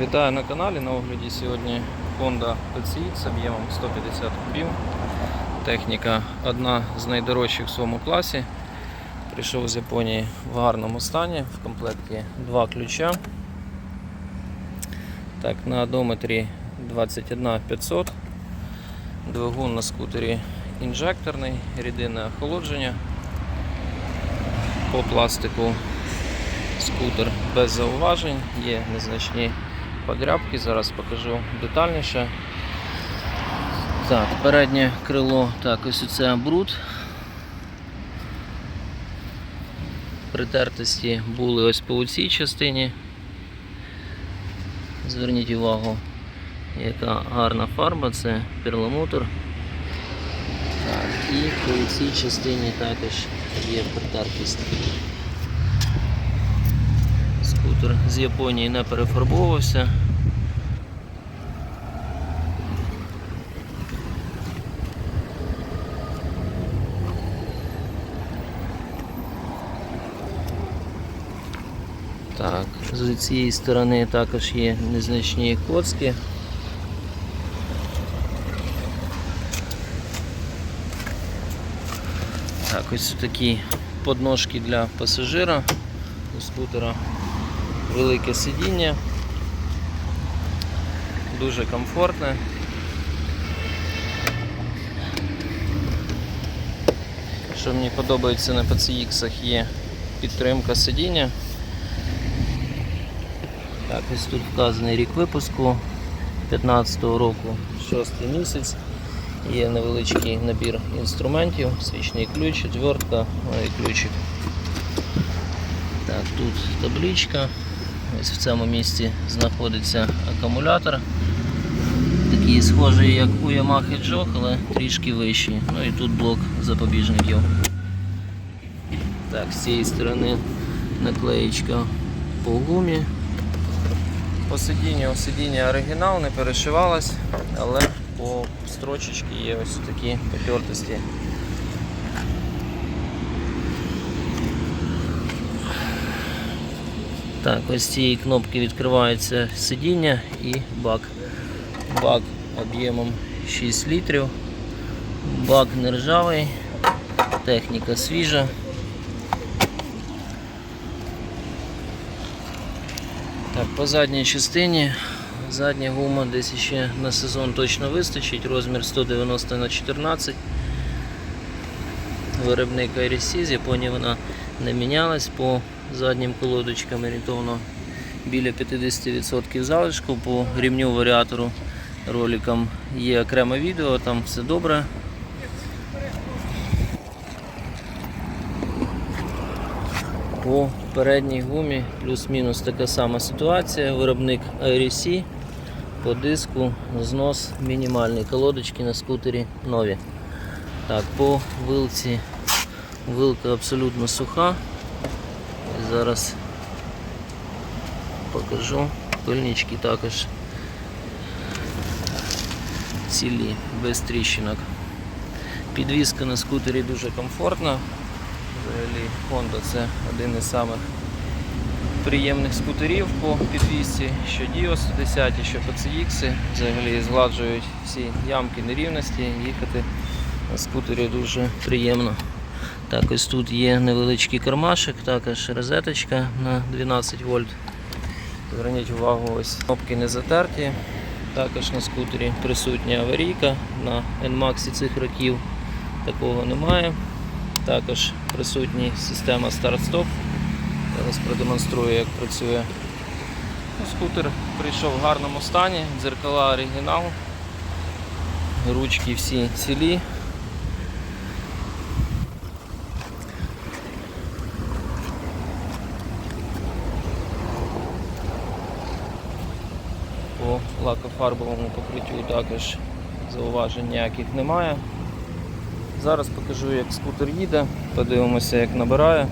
Вітаю на каналі. На огляді сьогодні Honda PCX об'ємом 150 кубів. Техніка одна з найдорожчих в своєму класі. Прийшов з Японії в гарному стані. В комплекті два ключа. Так, на одометрі 21500. Двигун на скутері інжекторний, рідинне охолодження. По пластику скутер без зауважень, є незначні подрябки, зараз покажу детальніше. Так, переднє крило, так, ось оце бруд. Притертості були ось по цій частині. Зверніть увагу, яка гарна фарба, це перламутр. Так, і по цій частині також є притертість. Скутер з Японії не перефарбовувався. Так, з цієї сторони також є незначні коцки. Так, ось такі подножки для пасажира скутера велике сидіння, дуже комфортне. Що мені подобається на PCX є підтримка сидіння. Так, ось тут вказаний рік випуску 15-го року, 6 місяць. Є невеличкий набір інструментів, свічний ключ, отвертка ну і ключик. Так, тут табличка. Ось в цьому місці знаходиться акумулятор. Такий схожий, як у Yamaha Jog, але трішки вищий. Ну і тут блок запобіжників. Так, з цієї сторони наклеєчка по гумі. По сидінню, сидіння оригінал, не перешивалось, але по строчечці є ось такі потертості. Так, ось з цієї кнопки відкривається сидіння і бак. Бак об'ємом 6 літрів. Бак не ржавий, техніка свіжа. Так, по задній частині задня гума десь ще на сезон точно вистачить, розмір 190 на 14 Виробник IRC, з Японії вона не мінялась по заднім колодочкам орієнтовно біля 50% залишку по рівню варіатору роликам є окреме відео, там все добре. По передній гумі плюс-мінус така сама ситуація. Виробник IRC по диску знос мінімальний. Колодочки на скутері нові. Так, по вилці вилка абсолютно суха. Зараз покажу. Пильнички також цілі, без тріщинок. Підвізка на скутері дуже комфортна. Взагалі Honda це один із самих приємних скутерів по підвісці, що Dio 110, що PCX. Взагалі згладжують всі ямки нерівності. Їхати на скутері дуже приємно. Так, ось тут є невеличкий кармашик, також розеточка на 12 вольт. Зверніть увагу, ось кнопки не затерті. Також на скутері присутня аварійка на NMAX цих років такого немає. Також присутня система старт-стоп. Зараз продемонструю, як працює. Ну, Скутер прийшов в гарному стані, дзеркала оригінал, ручки всі цілі. Лакофарбовому покриттю також зауважень ніяких немає. Зараз покажу, як скутер їде, подивимося, як набирає.